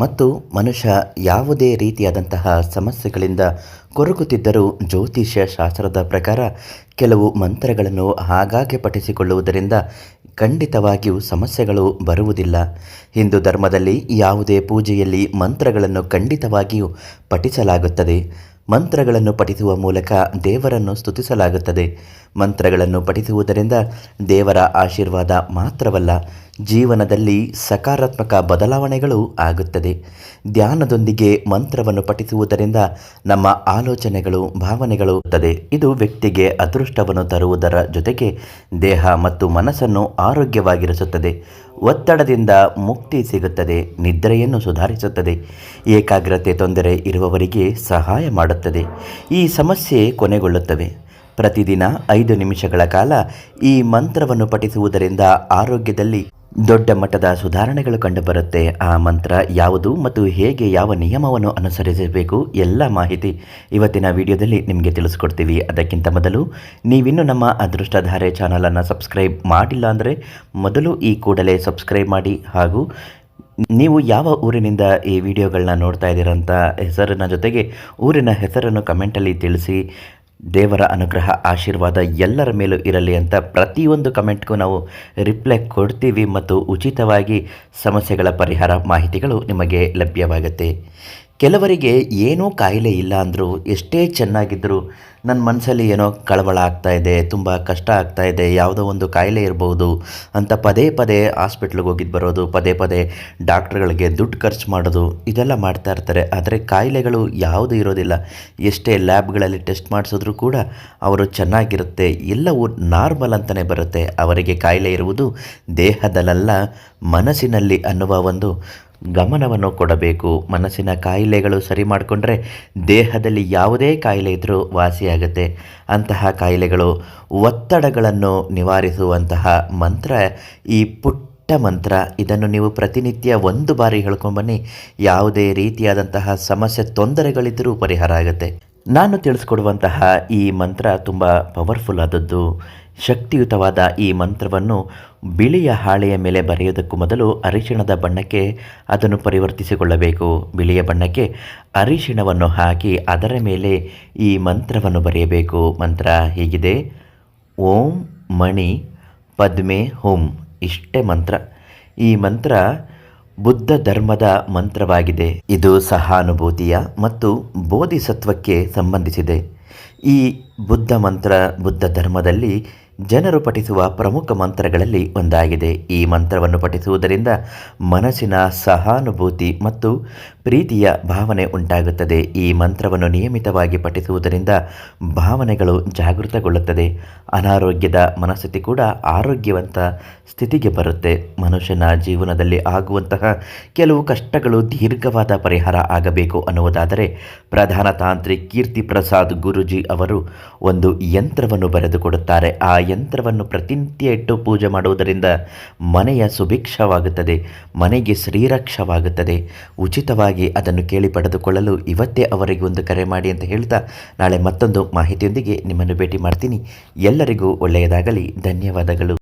ಮತ್ತು ಮನುಷ್ಯ ಯಾವುದೇ ರೀತಿಯಾದಂತಹ ಸಮಸ್ಯೆಗಳಿಂದ ಕೊರಗುತ್ತಿದ್ದರೂ ಜ್ಯೋತಿಷ್ಯ ಶಾಸ್ತ್ರದ ಪ್ರಕಾರ ಕೆಲವು ಮಂತ್ರಗಳನ್ನು ಆಗಾಗ್ಗೆ ಪಠಿಸಿಕೊಳ್ಳುವುದರಿಂದ ಖಂಡಿತವಾಗಿಯೂ ಸಮಸ್ಯೆಗಳು ಬರುವುದಿಲ್ಲ. ಹಿಂದೂ ಧರ್ಮದಲ್ಲಿ ಯಾವುದೇ ಪೂಜೆಯಲ್ಲಿ ಮಂತ್ರಗಳನ್ನು ಖಂಡಿತವಾಗಿಯೂ ಪಠಿಸಲಾಗುತ್ತದೆ. ಮಂತ್ರಗಳನ್ನು ಪಠಿಸುವ ಮೂಲಕ ದೇವರನ್ನು ಸ್ತುತಿಸಲಾಗುತ್ತದೆ. ಮಂತ್ರಗಳನ್ನು ಪಠಿಸುವುದರಿಂದ ದೇವರ ಆಶೀರ್ವಾದ ಮಾತ್ರವಲ್ಲ, ಜೀವನದಲ್ಲಿ ಸಕಾರಾತ್ಮಕ ಬದಲಾವಣೆಗಳು ಆಗುತ್ತದೆ. ಧ್ಯಾನದೊಂದಿಗೆ ಮಂತ್ರವನ್ನು ಪಠಿಸುವುದರಿಂದ ನಮ್ಮ ಆಲೋಚನೆಗಳು, ಭಾವನೆಗಳು ಇದು ವ್ಯಕ್ತಿಗೆ ಅದೃಷ್ಟವನ್ನು ತರುವುದರ ಜೊತೆಗೆ ದೇಹ ಮತ್ತು ಮನಸ್ಸನ್ನು ಆರೋಗ್ಯವಾಗಿರಿಸುತ್ತದೆ. ಒತ್ತಡದಿಂದ ಮುಕ್ತಿ ಸಿಗುತ್ತದೆ, ನಿದ್ರೆಯನ್ನು ಸುಧಾರಿಸುತ್ತದೆ. ಏಕಾಗ್ರತೆ ತೊಂದರೆ ಇರುವವರಿಗೆ ಸಹಾಯ ಮಾಡುತ್ತದೆ. ಈ ಸಮಸ್ಯೆ ಕೊನೆಗೊಳ್ಳುತ್ತವೆ. ಪ್ರತಿದಿನ ಐದು ನಿಮಿಷಗಳ ಕಾಲ ಈ ಮಂತ್ರವನ್ನು ಪಠಿಸುವುದರಿಂದ ಆರೋಗ್ಯದಲ್ಲಿ ದೊಡ್ಡ ಮಟ್ಟದ ಸುಧಾರಣೆಗಳು ಕಂಡುಬರುತ್ತೆ. ಆ ಮಂತ್ರ ಯಾವುದು ಮತ್ತು ಹೇಗೆ ಯಾವ ನಿಯಮವನ್ನು ಅನುಸರಿಸಬೇಕು ಎಲ್ಲ ಮಾಹಿತಿ ಇವತ್ತಿನ ವಿಡಿಯೋದಲ್ಲಿ ನಿಮಗೆ ತಿಳಿಸ್ಕೊಡ್ತೀವಿ. ಅದಕ್ಕಿಂತ ಮೊದಲು ನೀವಿನ್ನೂ ನಮ್ಮ ಅದೃಷ್ಟಧಾರೆ ಚಾನಲನ್ನು ಸಬ್ಸ್ಕ್ರೈಬ್ ಮಾಡಿಲ್ಲ ಅಂದರೆ ಮೊದಲು ಈ ಕೂಡಲೇ ಸಬ್ಸ್ಕ್ರೈಬ್ ಮಾಡಿ ಹಾಗೂ ನೀವು ಯಾವ ಊರಿನಿಂದ ಈ ವಿಡಿಯೋಗಳನ್ನ ನೋಡ್ತಾ ಇದ್ದೀರಂತ ಹೆಸರಿನ ಜೊತೆಗೆ ಊರಿನ ಹೆಸರನ್ನು ಕಮೆಂಟಲ್ಲಿ ತಿಳಿಸಿ. ದೇವರ ಅನುಗ್ರಹ, ಆಶೀರ್ವಾದ ಎಲ್ಲರ ಮೇಲೂ ಇರಲಿ ಅಂತ ಪ್ರತಿಯೊಂದು ಕಮೆಂಟ್ಗೂ ನಾವು ರಿಪ್ಲೈ ಕೊಡ್ತೀವಿ ಮತ್ತು ಉಚಿತವಾಗಿ ಸಮಸ್ಯೆಗಳ ಪರಿಹಾರ ಮಾಹಿತಿಗಳು ನಿಮಗೆ ಲಭ್ಯವಾಗುತ್ತೆ. ಕೆಲವರಿಗೆ ಏನೂ ಕಾಯಿಲೆ ಇಲ್ಲ ಅಂದರೂ ಎಷ್ಟೇ ಚೆನ್ನಾಗಿದ್ದರೂ ನನ್ನ ಮನಸ್ಸಲ್ಲಿ ಏನೋ ಕಳವಳ ಆಗ್ತಾ ಇದೆ, ತುಂಬ ಕಷ್ಟ ಆಗ್ತಾ ಇದೆ, ಯಾವುದೋ ಒಂದು ಕಾಯಿಲೆ ಇರ್ಬೋದು ಅಂತ ಪದೇ ಪದೇ ಹಾಸ್ಪಿಟ್ಲಿಗೆ ಹೋಗಿದ್ದು ಬರೋದು, ಪದೇ ಪದೇ ಡಾಕ್ಟ್ರುಗಳಿಗೆ ದುಡ್ಡು ಖರ್ಚು ಮಾಡೋದು, ಇದೆಲ್ಲ ಮಾಡ್ತಾ ಇರ್ತಾರೆ. ಆದರೆ ಕಾಯಿಲೆಗಳು ಯಾವುದೂ ಇರೋದಿಲ್ಲ. ಎಷ್ಟೇ ಲ್ಯಾಬ್ಗಳಲ್ಲಿ ಟೆಸ್ಟ್ ಮಾಡಿಸಿದ್ರೂ ಕೂಡ ಅವರು ಚೆನ್ನಾಗಿರುತ್ತೆ, ಎಲ್ಲವೂ ನಾರ್ಮಲ್ ಅಂತಲೇ ಬರುತ್ತೆ. ಅವರಿಗೆ ಕಾಯಿಲೆ ಇರುವುದು ದೇಹದಲ್ಲ ಮನಸ್ಸಿನಲ್ಲಿ ಅನ್ನುವ ಒಂದು ಗಮನವನ್ನು ಕೊಡಬೇಕು. ಮನಸ್ಸಿನ ಕಾಯಿಲೆಗಳು ಸರಿ ಮಾಡಿಕೊಂಡ್ರೆ ದೇಹದಲ್ಲಿ ಯಾವುದೇ ಕಾಯಿಲೆ ಇದ್ದರೂ ವಾಸಿಯಾಗುತ್ತೆ ಅಂತಹ ಕಾಯಿಲೆಗಳು ಒತ್ತಡಗಳನ್ನು ನಿವಾರಿಸುವಂತಹ ಮಂತ್ರ, ಈ ಪುಟ್ಟ ಮಂತ್ರ, ಇದನ್ನು ನೀವು ಪ್ರತಿನಿತ್ಯ ಒಂದು ಬಾರಿ ಹೇಳ್ಕೊಂಬನ್ನಿ ಯಾವುದೇ ರೀತಿಯಾದಂತಹ ಸಮಸ್ಯೆ ತೊಂದರೆಗಳಿದ್ದರೂ ಪರಿಹಾರ ಆಗುತ್ತೆ. ನಾನು ತಿಳಿಸ್ಕೊಡುವಂತಹ ಈ ಮಂತ್ರ ತುಂಬ ಪವರ್ಫುಲ್ ಆದದ್ದು. ಶಕ್ತಿಯುತವಾದ ಈ ಮಂತ್ರವನ್ನು ಬಿಳಿಯ ಹಾಳೆಯ ಮೇಲೆ ಬರೆಯುವುದಕ್ಕೂ ಮೊದಲು ಅರಿಶಿಣದ ಬಣ್ಣಕ್ಕೆ ಅದನ್ನು ಪರಿವರ್ತಿಸಿಕೊಳ್ಳಬೇಕು. ಬಿಳಿಯ ಬಣ್ಣಕ್ಕೆ ಅರಿಶಿಣವನ್ನು ಹಾಕಿ ಅದರ ಮೇಲೆ ಈ ಮಂತ್ರವನ್ನು ಬರೆಯಬೇಕು. ಮಂತ್ರ ಹೀಗಿದೆ. ಓಂ ಮಣಿ ಪದ್ಮೆ ಹೋಂ. ಇಷ್ಟೇ ಮಂತ್ರ. ಈ ಮಂತ್ರ ಬುದ್ಧ ಧರ್ಮದ ಮಂತ್ರವಾಗಿದೆ. ಇದು ಸಹಾನುಭೂತಿಯ ಮತ್ತು ಬೋಧಿಸತ್ವಕ್ಕೆ ಸಂಬಂಧಿಸಿದೆ. ಈ ಬುದ್ಧ ಮಂತ್ರ ಬುದ್ಧ ಧರ್ಮದಲ್ಲಿ ಜನರು ಪಠಿಸುವ ಪ್ರಮುಖ ಮಂತ್ರಗಳಲ್ಲಿ ಒಂದಾಗಿದೆ. ಈ ಮಂತ್ರವನ್ನು ಪಠಿಸುವುದರಿಂದ ಮನಸ್ಸಿನ ಸಹಾನುಭೂತಿ ಮತ್ತು ಪ್ರೀತಿಯ ಭಾವನೆ ಉಂಟಾಗುತ್ತದೆ. ಈ ಮಂತ್ರವನ್ನು ನಿಯಮಿತವಾಗಿ ಪಠಿಸುವುದರಿಂದ ಭಾವನೆಗಳು ಜಾಗೃತಗೊಳ್ಳುತ್ತದೆ. ಅನಾರೋಗ್ಯದ ಮನಸ್ಥಿತಿ ಕೂಡ ಆರೋಗ್ಯವಂತ ಸ್ಥಿತಿಗೆ ಬರುತ್ತೆ. ಮನುಷ್ಯನ ಜೀವನದಲ್ಲಿ ಆಗುವಂತಹ ಕೆಲವು ಕಷ್ಟಗಳು ದೀರ್ಘವಾದ ಪರಿಹಾರ ಆಗಬೇಕು ಅನ್ನುವುದಾದರೆ ಪ್ರಧಾನ ತಾಂತ್ರಿಕ್ ಕೀರ್ತಿ ಪ್ರಸಾದ್ ಗುರುಜಿ ಅವರು ಒಂದು ಯಂತ್ರವನ್ನು ಬರೆದುಕೊಡುತ್ತಾರೆ. ಆ ಯಂತ್ರವನ್ನು ಪ್ರತಿನಿತ್ಯ ಇಟ್ಟು ಪೂಜೆ ಮಾಡುವುದರಿಂದ ಮನೆಯ ಸುಭಿಕ್ಷವಾಗುತ್ತದೆ, ಮನೆಗೆ ಶ್ರೀರಕ್ಷವಾಗುತ್ತದೆ ಉಚಿತವಾಗಿ ಅದನ್ನು ಕೇಳಿ ಪಡೆದುಕೊಳ್ಳಲು ಇವತ್ತೇ ಅವರಿಗೆ ಒಂದು ಕರೆ ಮಾಡಿ ಅಂತ ಹೇಳ್ತಾ ನಾಳೆ ಮತ್ತೊಂದು ಮಾಹಿತಿಯೊಂದಿಗೆ ನಿಮ್ಮನ್ನು ಭೇಟಿ ಮಾಡ್ತೀನಿ. ಎಲ್ಲರಿಗೂ ಒಳ್ಳೆಯದಾಗಲಿ. ಧನ್ಯವಾದಗಳು.